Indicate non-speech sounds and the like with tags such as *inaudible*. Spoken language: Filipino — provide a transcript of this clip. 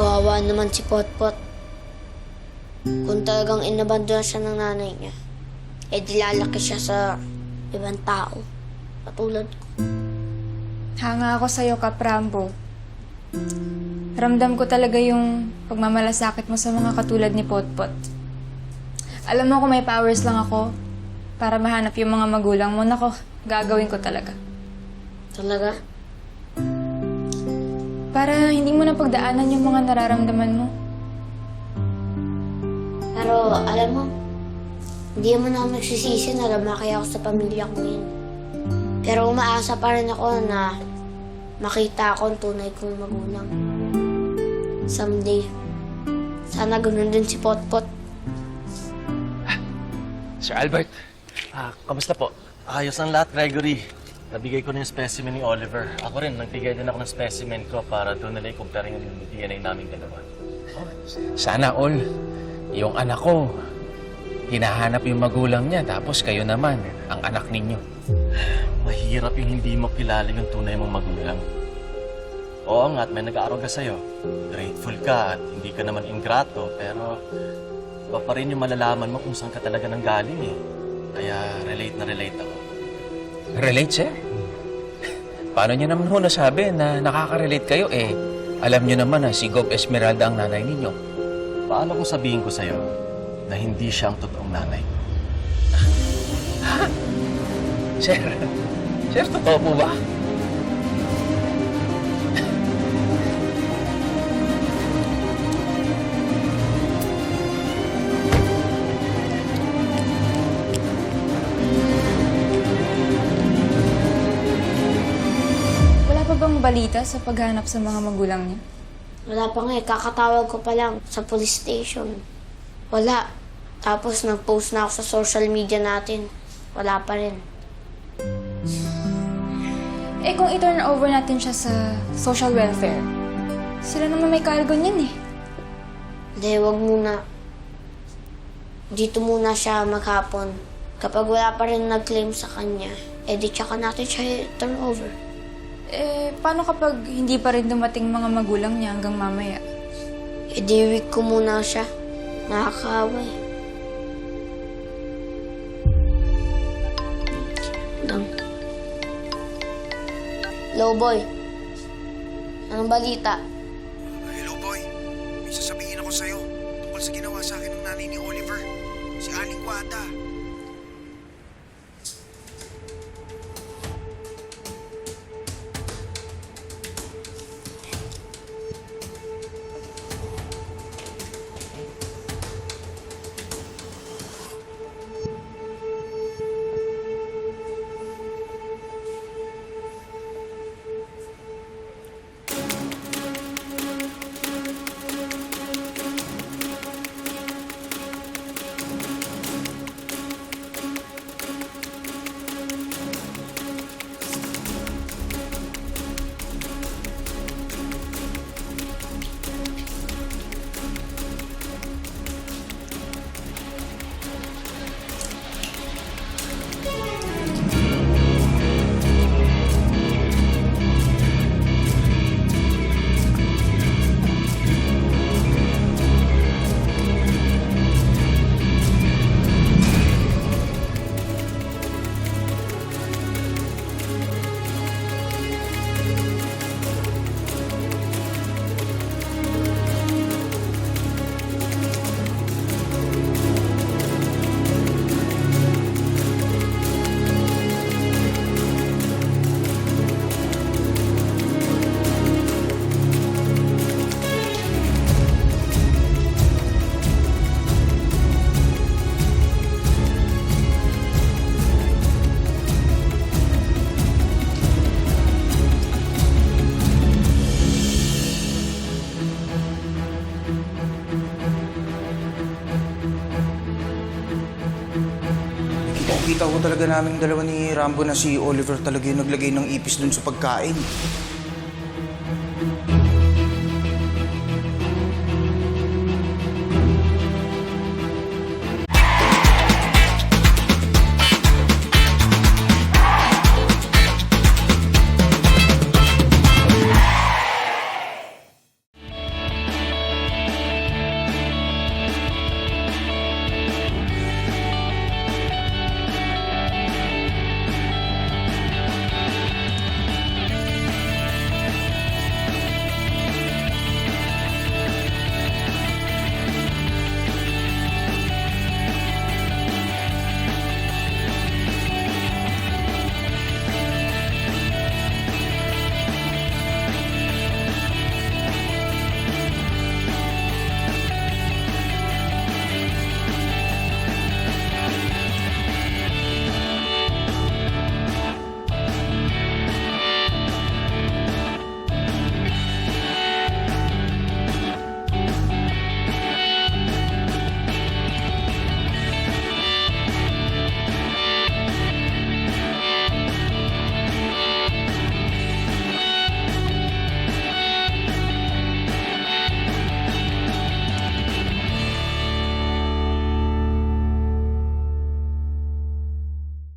Kawawa naman si Potpot. Kung talagang inabandona siya ng nanay niya, eh di lalaki siya sa ibang tao. Katulad ko. Hanga ako sa'yo, Kaprambo. Ramdam ko talaga yung pagmamalasakit mo sa mga katulad ni Potpot. Alam mo kung may powers lang ako para mahanap yung mga magulang mo, nako, gagawin ko talaga. Talaga? Para hindi mo na pagdaanan yung mga nararamdaman mo. Pero alam mo, hindi naman ako nagsisisi na lumaki ako sa pamilya ko ngayon. Pero umaasa pa rin ako na makita ako ang tunay kong magulang. Someday, sana ganun din si Potpot. Sir Albert, Ah, kamusta po? Ayos ang lahat, Gregory. Nabigay ko na yung specimen ni Oliver. Ako rin, nagbigay din ako ng specimen ko para doon nila ikumpara yung DNA namin dalawa. sana all, yung anak ko, hinahanap yung magulang niya, tapos kayo naman, ang anak ninyo. Mahirap yung hindi mo kilala yung tunay mong magulang. Oo nga, at may nag-aaral ka sa'yo. Grateful ka at hindi ka naman ingrato, pero iba pa rin yung malalaman mo kung saan ka talaga nang galing eh. Kaya relate na relate ako. Relate, sir? Paano niyo naman ho nasabi na nakaka-relate kayo eh? Alam niyo naman na si Gob Esmeralda ang nanay ninyo. Paano kung sabihin ko sa'yo na hindi siya ang totoong nanay? *laughs* Sir, sir, totoo po ba? Bang balita sa paghanap sa mga magulang niya? Wala pa nga eh, kakatawag ko pa lang sa police station. Wala. Tapos nag-post na ako sa social media natin. Wala pa rin. Eh kung i-turn over natin siya sa social welfare, sila naman may cargo niyan eh. Hindi, wag muna. Dito muna siya maghapon. Kapag wala pa rin nag-claim sa kanya, eh di tsaka natin siya turn over. Eh, paano kapag hindi pa rin dumating mga magulang niya hanggang mamaya? Di week ko muna siya. Nakakaawa eh. Lang. Low boy. Anong balita? Hello, boy. May sasabihin ako sa'yo tungkol sa ginawa sa akin ng nanay ni Oliver. Si Aling Quata. Kita-kita ko talaga namin dalawa ni Rambo na si Oliver talaga yung naglagay ng ipis dun sa pagkain.